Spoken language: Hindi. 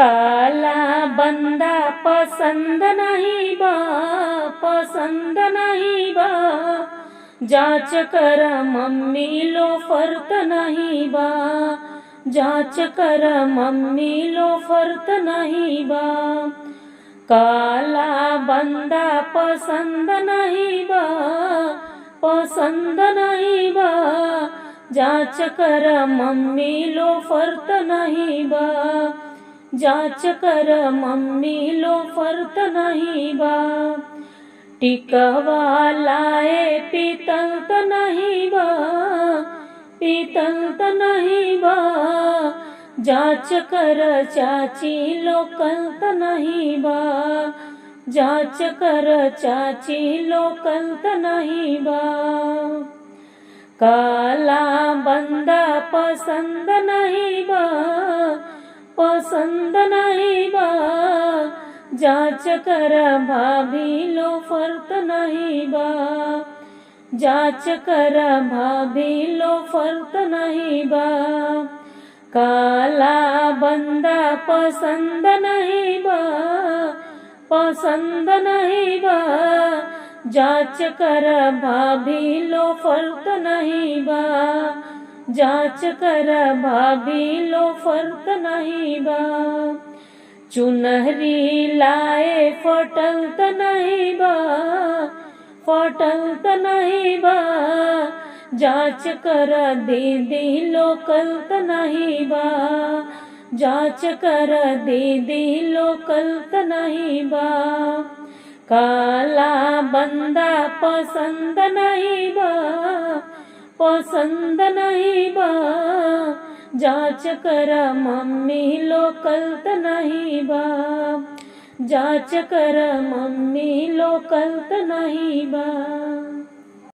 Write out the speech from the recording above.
काला बंदा पसंद नाही बा पसंद नाही बा. जांच कर मम्मी लो फरत नहीं बा जांच कर मम्मी लो फरत नाही बा. काला बंदा पसंद नाही बा पसंद नाही बा. जांच कर मम्मी लो फरत नहीं बा. जांच कर मम्मी लो फर्क नहीं बा। टिकवा लाए पीतल त नहीं बा पीतल त नहीं बा। जांच कर चाची लोकल नहीं बा। जांच कर चाची लोकल त नहीं बा। काला बंदा पसंद नहीं बा पसंद नहीं बा। जाँच कर भाभी लो, फ़र्क नहीं बा। जाँच कर भाभी लो, फ़र्क नहीं बा। काला बंदा पसंद नहीं बा। पसंद नहीं बा। जाँच कर भाभी लो, फ़र्क नहीं बा। जाँच कर भाभी लो फ़र्क नहीं बा। चुनहरी लाए फटल त नहीं बा। फटल त नहीं बा। जाँच कर दीदी लोकल त नहीं बा। जाँच कर दीदी लोकल त नहीं बा। काला बंदा पसंद नहीं बा। पसंद नहीं बा जाँच कर मम्मी लोकल त नहीं बा जाँच कर मम्मी लोकल त नहीं बा